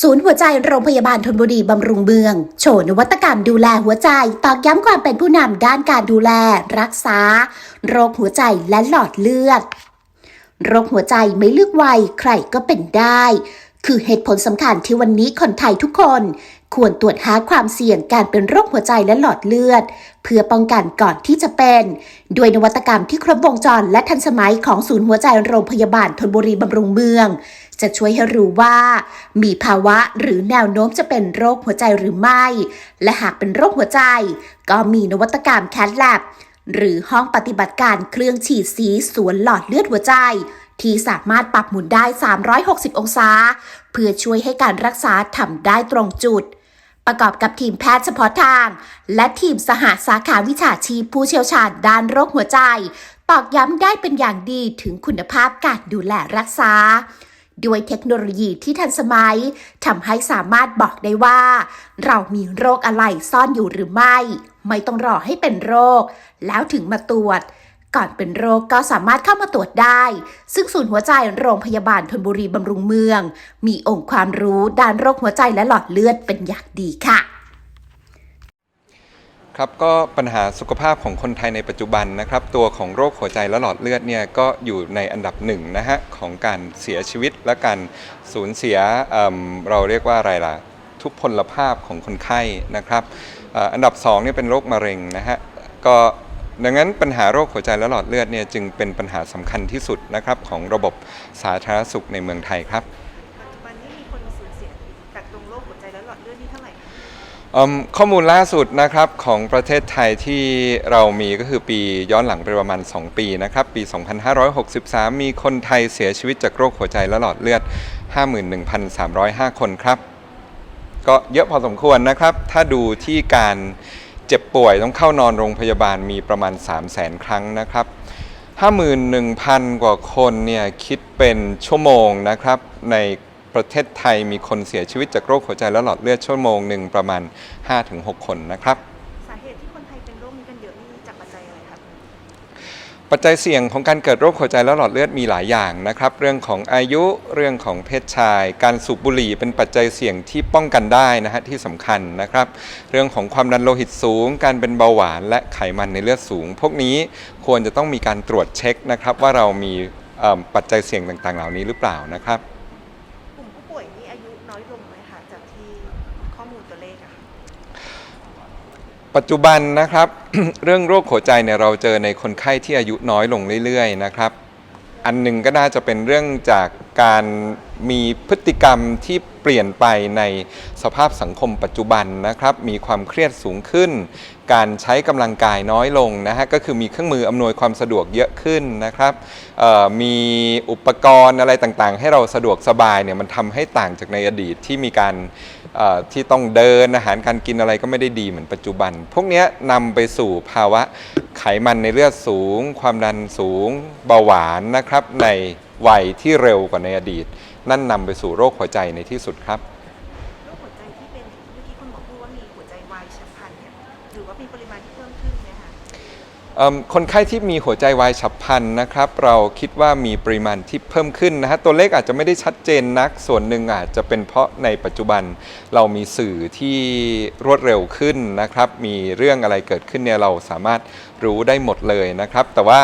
ศูนย์หัวใจโรงพยาบาลธนบุรีบำรุงเมือง โชว์นวัตกรรมดูแลหัวใจ ตอกย้ำความเป็นผู้นำด้านการดูแล รักษา โรคหัวใจและหลอดเลือด โรคหัวใจไม่เลือกวัยใครก็เป็นได้ คือเหตุผลสำคัญที่วันนี้คนไทยทุกคน ควรตรวจหาความเสี่ยงการเป็นโรคหัวใจและหลอดเลือด เพื่อป้องกันก่อนที่จะเป็น ด้วยนวัตกรรมที่ครบวงจรและทันสมัยของศูนย์หัวใจโรงพยาบาลธนบุรีบำรุงเมือง จะช่วยให้รู้ว่า มีภาวะหรือแนวโน้มจะเป็นโรคหัวใจหรือไม่ และหากเป็นโรคหัวใจ ก็มีนวัตกรรมแคทแลบหรือห้องปฏิบัติการเครื่องฉีดสีสวนหลอดเลือดหัวใจ ที่สามารถปรับหมุนได้ 360 องศา เพื่อช่วยให้การรักษาทำได้ตรงจุด ประกอบกับทีมแพทย์เฉพาะทาง และทีมสหสาขาวิชาชีพผู้เชี่ยวชาญด้านโรคหัวใจ ตอกย้ำได้เป็นอย่างดีถึงคุณภาพการดูแลรักษาด้วยเทคโนโลยีที่ทันสมัยทำให้สามารถบอกได้ว่า เรามีโรคอะไรซ่อนอยู่หรือไม่ ไม่ต้องรอให้เป็นโรค แล้วถึงมาตรวจ ก่อนเป็นโรคก็สามารถเข้ามาตรวจได้ ซึ่งศูนย์หัวใจโรงพยาบาลธนบุรีบำรุงเมือง มีองค์ความรู้ด้านโรคหัวใจและหลอดเลือดเป็นอย่างดีค่ะครับก็ปัญหาสุขภาพของคนไทยในปัจจุบันนะครับ ตัวของโรคหัวใจและหลอดเลือดเนี่ยก็อยู่ในอันดับหนึ่งนะฮะของการเสียชีวิตและการสูญเสียเเราเรียกว่าอะไรล่ะ ทุพพลภาพของคนไข้นะครับอ่ออันดับ2เนี่ยเป็นโรคมะเร็งนะฮะก็ ดังนั้นปัญหาโรคหัวใจและหลอดเลือดเนี่ยจึงเป็นปัญหาสำคัญที่สุดนะครับของระบบสาธารณสุขในเมืองไทยครับปัจจุบันนี้มีคนสูญเสียจากตรงโรคหัวใจและหลอดเลือดนี่เท่าไหร่คะอืมข้อมูลล่าสุดนะครับของประเทศไทยที่เรามีก็คือปีย้อนหลังไปประมาณ 2 ปีนะครับปี 2563 มีคนไทยเสียชีวิตจากโรคหัวใจและหลอดเลือด 51,305 คนครับ ก็เยอะพอสมควรนะครับ ถ้าดูที่การ เจ็บป่วยต้องเข้านอนโรงพยาบาลมีประมาณ 3 0 0แสนครั้งนะครับ 51,000 กว่าคนเนี่ยคิดเป็นชั่วโมงนะครับในประเทศไทยมีคนเสียชีวิตจากโรคหัวใจและหลอดเลือดชั่วโมงหนึ่งประมาณ 5-6 คนนะครับ ปัจจัยเสี่ยงของการเกิดโรคหัวใจและหลอดเลือดมีหลายอย่างนะครับ เรื่องของอายุเรื่องของเพศชาย การสูบบุหรี่เป็นปัจจัยเสี่ยงที่ป้องกันได้นะฮะที่สำคัญนะครับ เรื่องของความดันโลหิตสูง การเป็นเบาหวานและไขมันในเลือดสูง พวกนี้ควรจะต้องมีการตรวจเช็คนะครับว่าเรามีปัจจัยเสี่ยงต่างๆ เหล่านี้หรือเปล่านะครับ กลุ่มผู้ป่วยนี่อายุน้อยลงไหมคะจากที่ข้อมูลตัวเลขอะค่ะ ปัจจุบันนะครับ เรื่องโรคหัวใจเนี่ยเราเจอในคนไข้ที่อายุน้อยลงเรื่อยๆนะครับ อันหนึ่งก็น่าจะเป็นเรื่องจากการมีพฤติกรรมที่เปลี่ยนไปในสภาพสังคมปัจจุบันนะครับ มีความเครียดสูงขึ้น การใช้กำลังกายน้อยลงนะฮะก็คือมีเครื่องมืออำนวยความสะดวกเยอะขึ้นนะครับมีอุปกรณ์อะไรต่างๆ ให้เราสะดวกสบายเนี่ยมันทำให้ต่างจากในอดีตที่มีการ ที่ต้องเดินอาหารการกินอะไรก็ไม่ได้ดีเหมือนปัจจุบัน พวกนี้นำไปสู่ภาวะไขมันในเลือดสูง ความดันสูง เบาหวานนะครับ ในวัยที่เร็วกว่าในอดีต นั่นนำไปสู่โรคหัวใจในที่สุดครับโรคหัวใจที่เป็นเมื่อกี้คุณหมอพูดว่ามีหัวใจวายฉับพลันเนี่ยหรือว่ามีปริมาณที่เพิ่มขึ้น คนไข้ที่มีหัวใจวายฉับพลันนะครับ เราคิดว่ามีปริมาณที่เพิ่มขึ้นนะฮะตัวเลขอาจจะไม่ได้ชัดเจนนัก ส่วนหนึ่งอาจจะเป็นเพราะในปัจจุบันเรามีสื่อที่รวดเร็วขึ้นนะครับ มีเรื่องอะไรเกิดขึ้นเนี่ยเราสามารถรู้ได้หมดเลยนะครับ แต่ว่า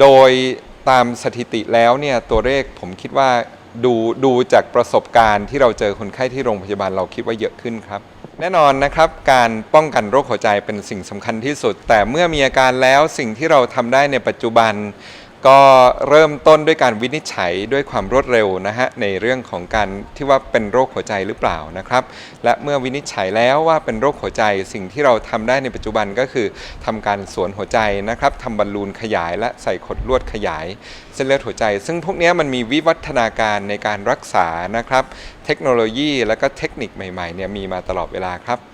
โดยตามสถิติแล้วเนี่ยตัวเลขผมคิดว่าดูดูจากประสบการณ์ที่เราเจอคนไข้ที่โรงพยาบาลเราคิดว่าเยอะขึ้นครับ แน่นอนนะครับการป้องกันโรคหัวใจเป็นสิ่งสำคัญที่สุด แต่เมื่อมีอาการแล้วสิ่งที่เราทำได้ในปัจจุบัน ก็เริ่มต้นด้วยการวินิจฉัยด้วยความรวดเร็วนะฮะในเรื่องของการที่ว่าเป็นโรคหัวใจหรือเปล่านะครับ และเมื่อวินิจฉัยแล้วว่าเป็นโรคหัวใจสิ่งที่เราทำได้ในปัจจุบันก็คือทำการสวนหัวใจนะครับทำบอลลูนขยายและใส่ขดลวดขยาย เส้นเลือดหัวใจ ซึ่งพวกนี้มันมีวิวัฒนาการในการรักษานะครับ เทคโนโลยีและก็เทคนิคใหม่ๆเนี่ยมีมาตลอดเวลาครับ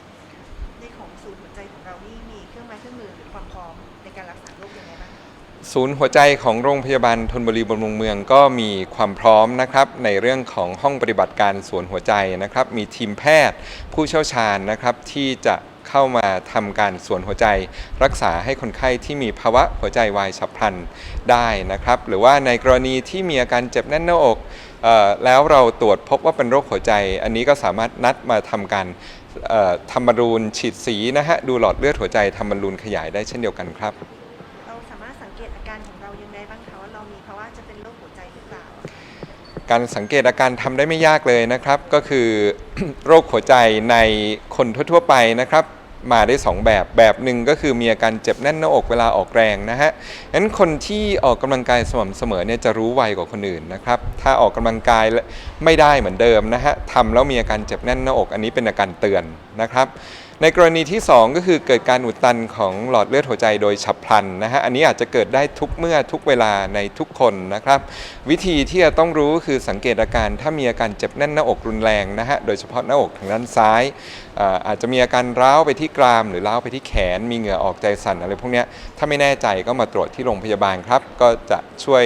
ศูนย์หัวใจของโรงพยาบาลธนบุรีบำรุงเมืองก็มีความพร้อมนะครับในเรื่องของห้องปฏิบัติการสวนหัวใจนะครับ มีทีมแพทย์ผู้เชี่ยวชาญนะครับที่จะเข้ามาทำการสวนหัวใจ รักษาให้คนไข้ที่มีภาวะหัวใจวายฉับพลันได้นะครับ หรือว่าในกรณีที่มีอาการเจ็บแน่นหน้าอกออแล้วเราตรวจพบว่าเป็นโรคหัวใจ อันนี้ก็สามารถนัดมาทำการทำบอลลูนฉีดสีนะฮะดูหลอดเลือดหัวใจทำบอลลูนขยายได้เช่นเดียวกันครับ การสังเกตอาการทำได้ไม่ยากเลยนะครับ ก็คือ โรคหัวใจในคนทั่วๆไปนะครับ มาได้ 2 แบบแบบหนึ่งก็คือมีอาการเจ็บแน่นหน้าอกเวลาออกแรงนะฮะงั้นคนที่ออกกำลังกายสม่ำเสมอเนี่ยจะรู้ไวกว่าคนอื่นนะครับ ถ้าออกกำลังกายไม่ได้เหมือนเดิมนะฮะทำแล้วมีอาการเจ็บแน่นหน้าอก อันนี้เป็นอาการเตือนนะครับ ในกรณีที่ 2 ก็คือเกิดการอุดตันของหลอดเลือดหัวใจโดยฉับพลันนะฮะอันนี้อาจจะเกิดได้ทุกเมื่อทุกเวลาในทุกคนนะครับ วิธีที่จะต้องรู้คือสังเกตอาการถ้ามีอาการเจ็บแน่นหน้าอกรุนแรงนะฮะโดยเฉพาะหน้าอกทางด้านซ้ายอาจจะมีอาการร้าวไปที่กราม หรือร้าวไปที่แขน มีเหงื่อออกใจสั่นอะไรพวกนี้ถ้าไม่แน่ใจก็มาตรวจที่โรงพยาบาลครับ ก็จะช่วย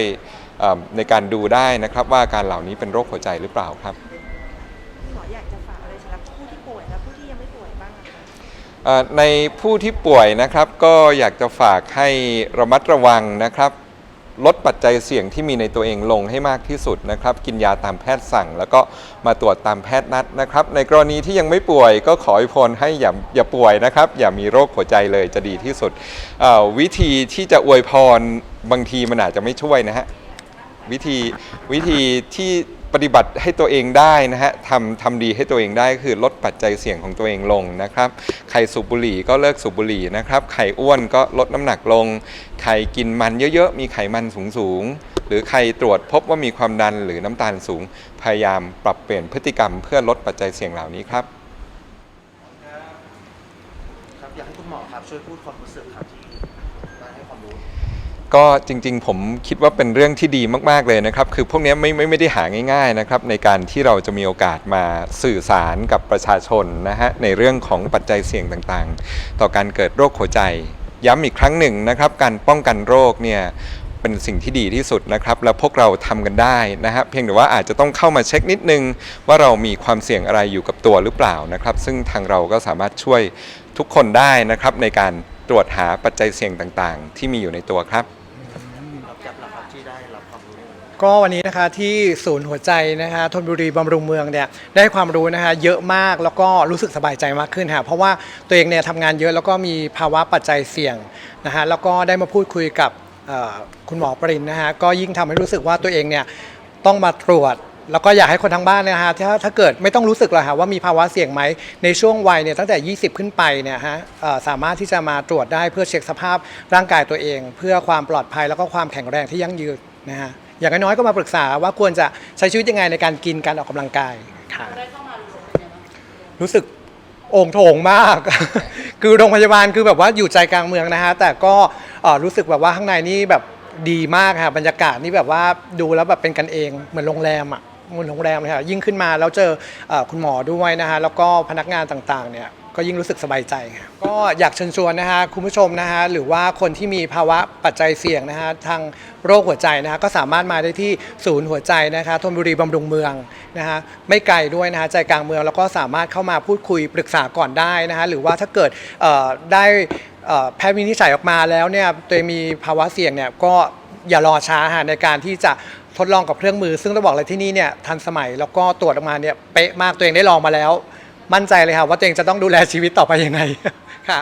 ในการดูได้นะครับว่าการเหล่านี้เป็นโรคหัวใจหรือเปล่าครับ ในผู้ที่ป่วยนะครับก็อยากจะฝากให้ระมัดระวังนะครับลดปัจจัยเสี่ยงที่มีในตัวเองลงให้มากที่สุดนะครับ กินยาตามแพทย์สั่ง แล้วก็มาตรวจตามแพทย์นัดนะครับ ในกรณีที่ยังไม่ป่วยก็ขออวยพรให้อย่าอย่าป่วยนะครับ อย่ามีโรคหัวใจเลยจะดีที่สุด วิธีที่จะอวยพรบางทีมันอาจจะไม่ช่วยนะฮะวิธีวิธีที่ ปฏิบัติให้ตัวเองได้นะฮะทำทำดีให้ตัวเองได้ก็คือลดปัจจัยเสี่ยงของตัวเองลงนะครับใครสูบบุหรี่ก็เลิกสูบบุหรี่นะครับใครอ้วนก็ลดน้ำหนักลงใครกินมันเยอะๆ มีไขมันสูงๆ หรือใครตรวจพบว่ามีความดันหรือน้ำตาลสูง พยายามปรับเปลี่ยนพฤติกรรมเพื่อลดปัจจัยเสี่ยงเหล่านี้ครับครับอยากให้คุณหมอครับช่วยพูดความรู้สึกครับที่ได้ให้ความรู้ ก็จริงๆ ผมคิดว่าเป็นเรื่องที่ดีมากๆเลยนะครับ คือพวกนี้ไม่ไม่ไม่ได้หาง่าย ๆนะครับ ในการที่เราจะมีโอกาสมาสื่อสารกับประชาชนนะฮะในเรื่องของปัจจัยเสี่ยงต่างๆ ต่อการเกิดโรคหัวใจ ย้ำอีกครั้งหนึ่งนะครับ การป้องกันโรคเนี่ยเป็นสิ่งที่ดีที่สุดนะครับ แล้วพวกเราทำกันได้นะฮะเพียงแต่ว่าอาจจะต้องเข้ามาเช็คนิดนึง ว่าเรามีความเสี่ยงอะไรอยู่กับตัวหรือเปล่านะครับ ซึ่งทางเราก็สามารถช่วยทุกคนได้นะครับในการตรวจหาปัจจัยเสี่ยงต่างๆ ที่มีอยู่ในตัวครับจับแล้วครับที่ได้รับความรู้ ก็วันนี้นะคะที่ศูนย์หัวใจนะคะธนบุรีบำรุงเมืองเนี่ยได้ความรู้นะคะเยอะมากแล้วก็รู้สึกสบายใจมากขึ้นค่ะเพราะว่าตัวเองเนี่ยทำงานเยอะแล้วก็มีภาวะปัจจัยเสี่ยงนะคะแล้วก็ได้มาพูดคุยกับเอ่อคุณหมอปรินนะคะก็ยิ่งทำให้รู้สึกว่าตัวเองเนี่ยต้องมาตรวจ แล้วก็อยากให้คนทั้งบ้านเนยนะฮะถ้าถ้าเกิดไม่ต้องรู้สึกหรอกค่ะว่ามีภาวะเสี่ยงไหมในช่วงวัยเนี่ยตั้งแต่ 20 ขึ้นไปเนี่ยฮะเอ่อสามารถที่จะมาตรวจได้เพื่อเช็คสภาพร่างกายตัวเอง เพื่อความปลอดภัยแล้วก็ความแข็งแรงที่ยั่งยืนนะฮะ อย่างน้อยๆก็มาปรึกษาว่าควรจะใช้ชีวิตยังไงในการกินการออกกำลังกายค่ะรู้สึกโอ่งโถงมาก คือโรงพยาบาลคือแบบว่าอยู่ใจกลางเมืองนะฮะ แต่ก็เอ่อรู้สึกแบบว่าข้างในนี่แบบดีมากค่ะบรรยากาศนี่แบบว่าดูแล้วแบบเป็นกันเองเหมือนโรงแรมอะเหมือนโรงแรมเลยค่ะยิ่งขึ้นมาแล้วเจอเอ่อคุณหมอด้วยนะฮะแล้วก็พนักงานต่างๆเนี่ย ก็ยิ่งรู้สึกสบายใจค่ะก็อยากเชิญชวนนะฮะคุณผู้ชมนะฮะหรือว่าคนที่มีภาวะปัจจัยเสี่ยงนะฮะทางโรคหัวใจนะฮะก็สามารถมาได้ที่ศูนย์หัวใจนะคะธนบุรีบำรุงเมืองนะฮะไม่ไกลด้วยนะฮะใจกลางเมืองแล้วก็สามารถเข้ามาพูดคุยปรึกษาก่อนได้นะฮะหรือว่าถ้าเกิดเอ่อได้เอ่อแพทย์วินิจฉัยออกมาแล้วเนี่ยตัวเองมีภาวะเสี่ยงเนี่ยก็อย่ารอช้าฮะในการที่จะทดลองกับเครื่องมือ ซึ่งต้องบอกเลยที่นี่เนี่ยทันสมัยแล้วก็ตรวจออกมาเนี่ยเป๊ะมากตัวเองได้ลองมาแล้ว มั่นใจเลยค่ะว่าตัวเองจะต้องดูแลชีวิตต่อไปยังไงค่ะ